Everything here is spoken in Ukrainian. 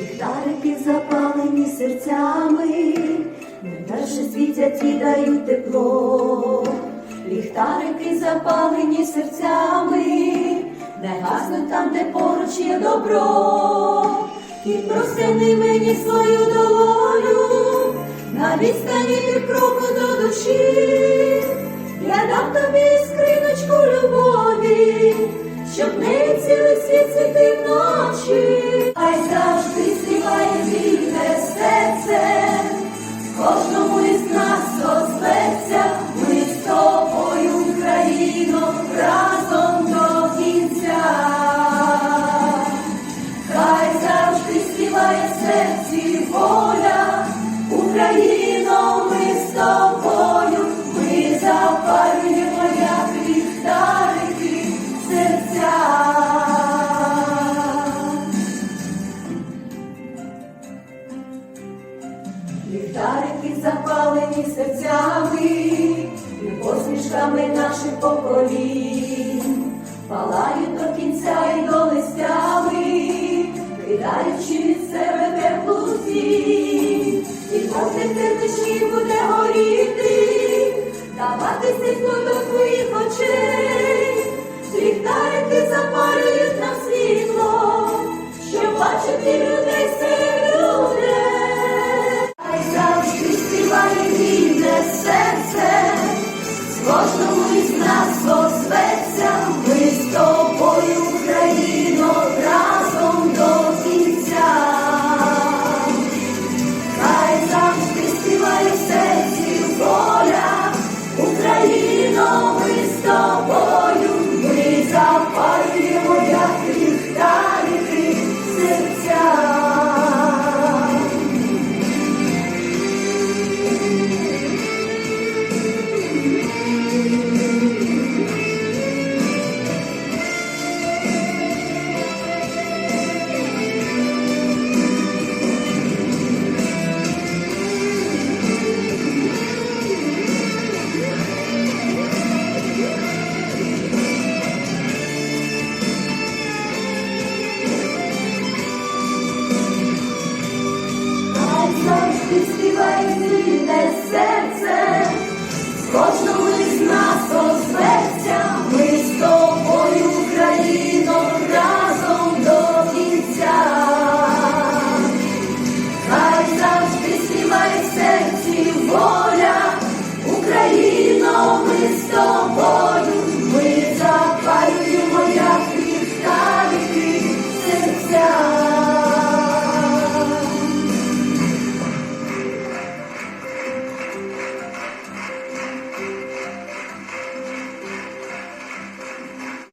Ліхтарики запалені серцями, Неначе світять і дають тепло, ліхтарики запалені серцями, не гаснуть там, де поруч є добро, і простяни мені свою долоню, на відстані від кроку до душі. Шарики запалені серцями і посмішками наших поколінь. кожному Ти співаєш.